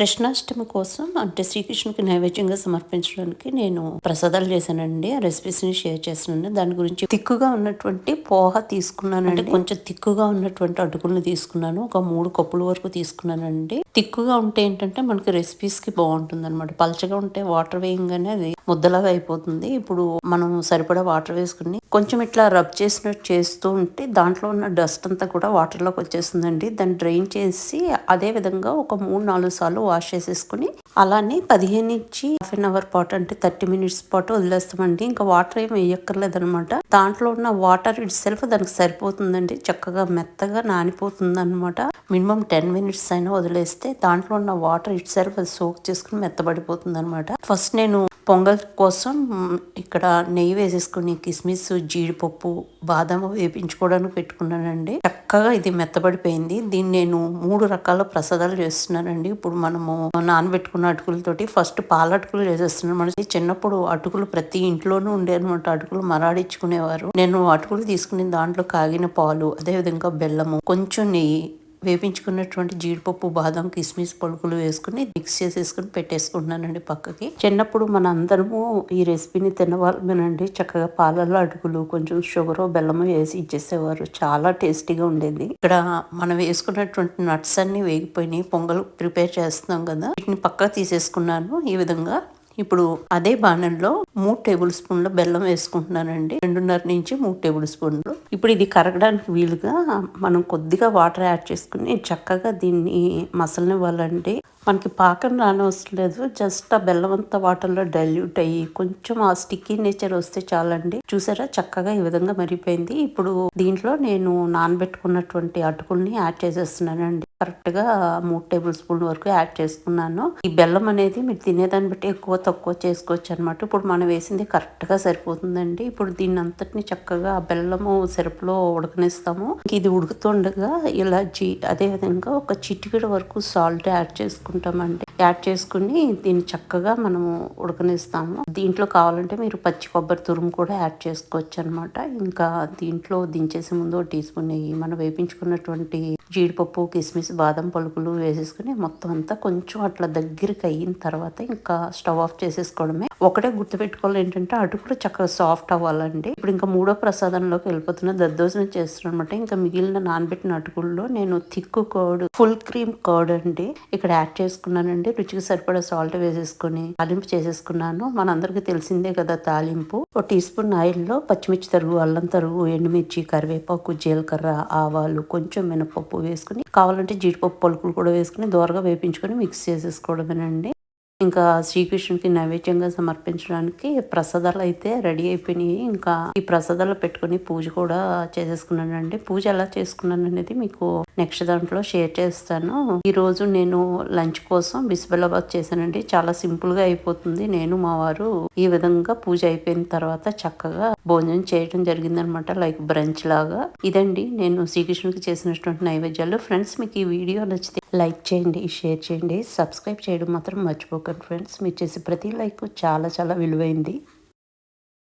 కృష్ణాష్టమి కోసం అంటే శ్రీకృష్ణుకి నైవేద్యంగా సమర్పించడానికి నేను ప్రసాదాలు చేశానండి. ఆ రెసిపీస్ని షేర్ చేస్తున్నాను. దాని గురించి తిక్కుగా ఉన్నటువంటి పోహ తీసుకున్నానండి. కొంచెం తిక్కుగా ఉన్నటువంటి అటుకులను తీసుకున్నాను. ఒక మూడు కప్పుల వరకు తీసుకున్నానండి. తిక్కుగా ఉంటే ఏంటంటే మనకి రెసిపీస్కి బాగుంటుంది అనమాట పలచగా ఉంటే వాటర్ వేయంగానే అది ముద్దలాగా అయిపోతుంది. ఇప్పుడు మనం సరిపడా వాటర్ వేసుకుని కొంచెం ఇట్లా రబ్ చేసినట్టు చేస్తూ ఉంటే దాంట్లో ఉన్న డస్ట్ అంతా కూడా వాటర్లోకి వచ్చేస్తుందండి. దాన్ని డ్రైన్ చేసి అదే విధంగా ఒక మూడు నాలుగు సార్లు వాష్ చేసేసుకుని అలానే పదిహేను నుంచి హాఫ్ అన్ అవర్ పాటు అంటే థర్టీ మినిట్స్ పాటు వదిలేస్తామండి. ఇంకా వాటర్ ఏమి వేయక్కర్లేదు అనమాట దాంట్లో ఉన్న వాటర్ ఇట్ సెల్ఫ్ దానికి సరిపోతుందండి. చక్కగా మెత్తగా నానిపోతుంది అనమాట మినిమం టెన్ మినిట్స్ అయినా వదిలేస్తే దాంట్లో ఉన్న వాటర్ ఇట్ సెల్ఫ్ అది సోక్ చేసుకుని మెత్తబడిపోతుంది అనమాట ఫస్ట్ నేను పొంగల్ కోసం ఇక్కడ నెయ్యి వేసేసుకుని కిస్మిస్ జీడిపప్పు బాదం వేపించుకోవడానికి పెట్టుకున్నానండి. చక్కగా ఇది మెత్తబడిపోయింది. దీన్ని నేను మూడు రకాల ప్రసాదాలు చేస్తున్నానండి. ఇప్పుడు మనము నానబెట్టుకున్న అటుకులతోటి ఫస్ట్ పాల అటుకులు చేసేస్తున్నాను. మనకి చిన్నప్పుడు అటుకులు ప్రతి ఇంట్లోనూ ఉండేనమాట అటుకులు మరాడించుకునేవారు నేను అటుకులు తీసుకుని దాంట్లో కాగిన పాలు అదేవిధంగా బెల్లము కొంచెం నెయ్యి వేపించుకున్నటువంటి జీడిపప్పు బాదం కిస్మిస్ పలుకులు వేసుకుని మిక్స్ చేసేసుకుని పెట్టేసుకుంటున్నానండి పక్కకి. చిన్నప్పుడు మన అందరము ఈ రెసిపీని తినవాళ్ళమేనండి. చక్కగా పాలల్లో అటుకులు కొంచెం షుగర్ బెల్లము వేసి ఇచ్చేసేవారు. చాలా టేస్టీగా ఉండేది. ఇక్కడ మనం వేసుకున్నటువంటి నట్స్ అన్ని వేగిపోయినాయి. పొంగల్ ప్రిపేర్ చేస్తున్నాం కదా. వీటిని పక్కకు తీసేసుకున్నాను. ఈ విధంగా ఇప్పుడు అదే బాణంలో మూడు టేబుల్ స్పూన్ల బెల్లం వేసుకుంటున్నానండి. రెండున్నర నుంచి మూడు టేబుల్ స్పూన్లు. ఇప్పుడు ఇది కరగడానికి వీలుగా మనం కొద్దిగా వాటర్ యాడ్ చేసుకుని చక్కగా దీన్ని మసలనివ్వాలండి. మనకి పాకం రానవసరం లేదు జస్ట్ ఆ బెల్లం అంతా వాటర్లో డైల్యూట్ అయ్యి కొంచెం ఆ స్టిక్కీ నేచర్ వస్తే చాలండి. చూసారా? చక్కగా ఈ విధంగా మరిపోయింది ఇప్పుడు దీంట్లో నేను నానబెట్టుకున్నటువంటి అటుకుల్ని యాడ్ చేసేస్తున్నానండి. కరెక్ట్గా మూడు టేబుల్ స్పూన్ వరకు యాడ్ చేసుకున్నాను. ఈ బెల్లం అనేది మీరు తినేదాన్ని బట్టి ఎక్కువ తక్కువ చేసుకోవచ్చు అనమాట ఇప్పుడు మనం వేసింది కరెక్ట్గా సరిపోతుందండి. ఇప్పుడు దీన్ని అంతటిని చక్కగా ఆ బెల్లము సిరపులో ఉడకనిస్తాము. ఇది ఉడుకుతుండగా ఇలాచి అదే విధంగా ఒక చిటికెడు వరకు సాల్ట్ యాడ్ చేసుకుంటాం చేసుకుంటామండి యాడ్ చేసుకుని దీన్ని చక్కగా మనము ఉడకనిస్తాము. దీంట్లో కావాలంటే మీరు పచ్చి కొబ్బరి తురుము కూడా యాడ్ చేసుకోవచ్చు అనమాట ఇంకా దీంట్లో దించేసే ముందు టీ స్పూన్ నెయ్యి మనం వేపించుకున్నటువంటి జీడిపప్పు కిస్మిస్ బాదం పలుకులు వేసేసుకుని మొత్తం అంతా కొంచెం అట్లా దగ్గరికి అయిన తర్వాత ఇంకా స్టవ్ ఆఫ్ చేసేసుకోవడమే. ఒకటే గుర్తుపెట్టుకోవాలి ఏంటంటే అటుకులు చక్కగా సాఫ్ట్ అవ్వాలండి. ఇప్పుడు ఇంకా మూడో ప్రసాదంలోకి వెళ్ళిపోతున్న దద్దోజనం చేస్తున్నాను అనమాట ఇంకా మిగిలిన నానబెట్టిన అటుకుల్లో నేను thick curd full cream curd అండి ఇక్కడ యాడ్ చేసుకున్నానండి. రుచికి సరిపడా సాల్ట్ వేసేసుకుని తాలింపు చేసేసుకున్నాను. మనందరికీ తెలిసిందే కదా తాలింపు. ఒక టీ స్పూన్ ఆయిల్లో పచ్చిమిర్చి తరుగు అల్లం తరుగు ఎండుమిర్చి కరివేపాకు జీలకర్ర ఆవాలు కొంచెం మినపప్పు వేసుకుని కావాలంటే జీడిపప్పు పలుకులు కూడా వేసుకుని దోరగా వేపించుకొని మిక్స్ చేసేసుకోవడమేనండి. ఇంకా శ్రీకృష్ణుడికి నైవేద్యంగా సమర్పించడానికి ప్రసాదాలు అయితే రెడీ అయిపోయినాయి. ఇంకా ఈ ప్రసాదాలు పెట్టుకుని పూజ కూడా చేసేసుకున్నానండి. పూజ ఎలా చేసుకున్నాను అనేది మీకు నెక్స్ట్ దాంట్లో షేర్ చేస్తాను. ఈ రోజు నేను లంచ్ కోసం బిస్బలాబాద్ చేశానండి. చాలా సింపుల్గా అయిపోతుంది. నేను మా వారు ఈ విధంగా పూజ అయిపోయిన తర్వాత చక్కగా భోజనం చేయడం జరిగిందనమాట. లైక్ బ్రంచ్ లాగా. ఇదండి. నేను శ్రీకృష్ణుడికి చేసినటువంటి నైవేద్యాలు. ఫ్రెండ్స్ మీకు ఈ వీడియో నచ్చితే లైక్ చేయండి షేర్ చేయండి. సబ్స్క్రైబ్ చేయడం మాత్రం మర్చిపోకండి ఫ్రెండ్స్. మీరు చేసే ప్రతి లైక్ చాలా చాలా విలువైంది.